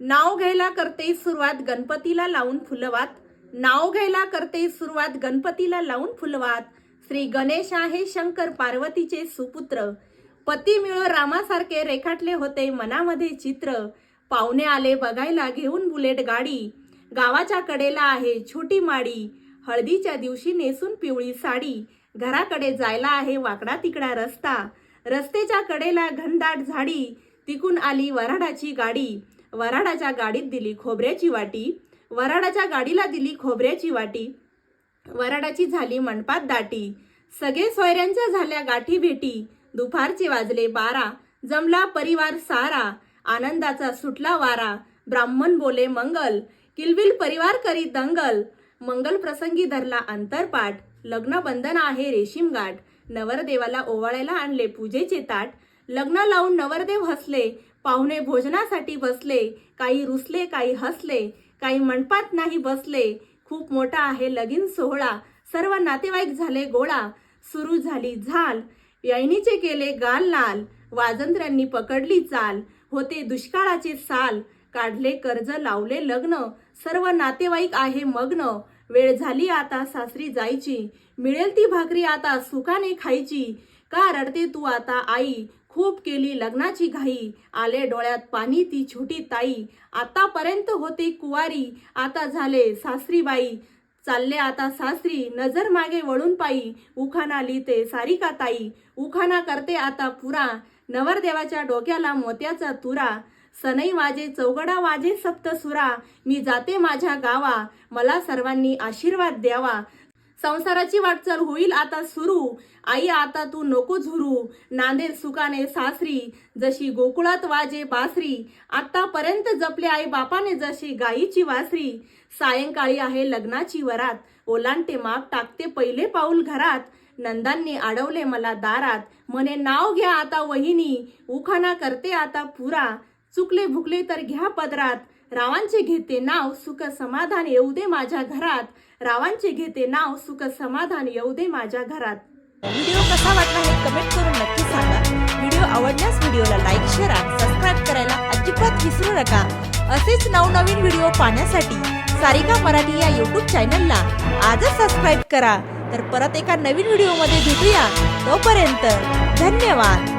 नाव घ्यायला करते सुरुवात गणपतीला लावून फुलवात. नाव घ्यायला करते सुरुवात गणपतीला लावून फुलवात. श्री गणेश आहे शंकर पार्वतीचे सुपुत्र. पती मिळ रामासारखे रेखाटले होते मनामध्ये चित्र. पाहुणे आले बघायला घेऊन बुलेट गाडी. गावाच्या कडेला आहे छोटी माडी. हळदीच्या दिवशी नेसून पिवळी साडी. घराकडे जायला आहे वाकडा तिकडा रस्ता. रस्त्याच्या कडेला घनदाट झाडी. तिकून आली वराडाची गाडी. वराडाच्या गाडीत दिली खोबऱ्याची वाटी. वराडाच्या गाडीला दिली खोबऱ्याची वाटी. वराडाची झाली मंडपात दाटी. सगळे सोयऱ्यांच्या झाल्या गाठी भेटी. दुपारचे वाजले बारा. जमला परिवार सारा. आनंदाचा सुटला वारा. ब्राह्मण बोले मंगल. किलबिल परिवार करी दंगल. मंगल प्रसंगी धरला अंतरपाठ. लग्न बंधन आहे रेशीम गाठ. नवरदेवाला ओवाळायला आणले पूजेचे ताट. लग्न लावून नवरदेव हसले. पाहुणे भोजनासाठी बसले. काही रुसले काही हसले. काही मंडपात नाही बसले. खूप मोठा आहे लगीन सोहळा. सर्व नातेवाईक झाले गोळा. सुरू झाली झाल. यायनीचे केले गाल लाल वाजंत्र्यांनी पकडली चाल. होते दुष्काळाचे साल. काढले कर्ज लावले लग्न. सर्व नातेवाईक आहे मग्न. वेळ झाली आता सासरी जायची. मिळेल ती भाकरी आता सुखाने खायची. का रडते तू आता आई? खूप केली लग्नाची घाई. आले डोळ्यात पाणी ती छोटी ताई. आतापर्यंत होती कुवारी. आता झाले सासरीबाई. चालले आता सासरी. नजर मागे वळून पायी. उखाना लिहिते सारिका ताई? उखाना करते आता पुरा. नवरदेवाच्या डोक्याला मोत्याचा तुरा. सनई वाजे चौगडा वाजे सप्तसुरा. मी जाते माझ्या गावा. मला सर्वांनी आशीर्वाद द्यावा. संसाराची वाटचाल होईल आता सुरू. आई आता तू नको झुरू. नांदेल सुकाने सासरी जशी गोकुळात वाजे बासरी. आतापर्यंत जपले आई बापाने जशी गायीची वासरी. सायंकाळी आहे लग्नाची वरात. ओलांटे माग टाकते पहिले पाऊल घरात. नंदांनी अडवले मला दारात. म्हणे नाव घ्या आता वहिनी. उखाणा करते आता पुरा. चुकले भुकले तर घ्या पदरात. रावांचे घेते नाव सुख समाधान येऊ दे माझ्या घरात. रावांचे घेते नाव सुख समाधान येऊ दे माझ्या घरात. व्हिडिओ कसा वाटला हे कमेंट करून नक्की सांगा. व्हिडिओ आवडल्यास व्हिडिओला लाईक शेअर सबस्क्राईब करायला अजिबात विसरू नका. असेच नवनवीन व्हिडिओ पाहण्यासाठी सारिका मराठी या युट्यूब चॅनलला आजच सबस्क्राईब करा. तर परत एका नवीन व्हिडिओमध्ये भेटूया. तोपर्यंत धन्यवाद.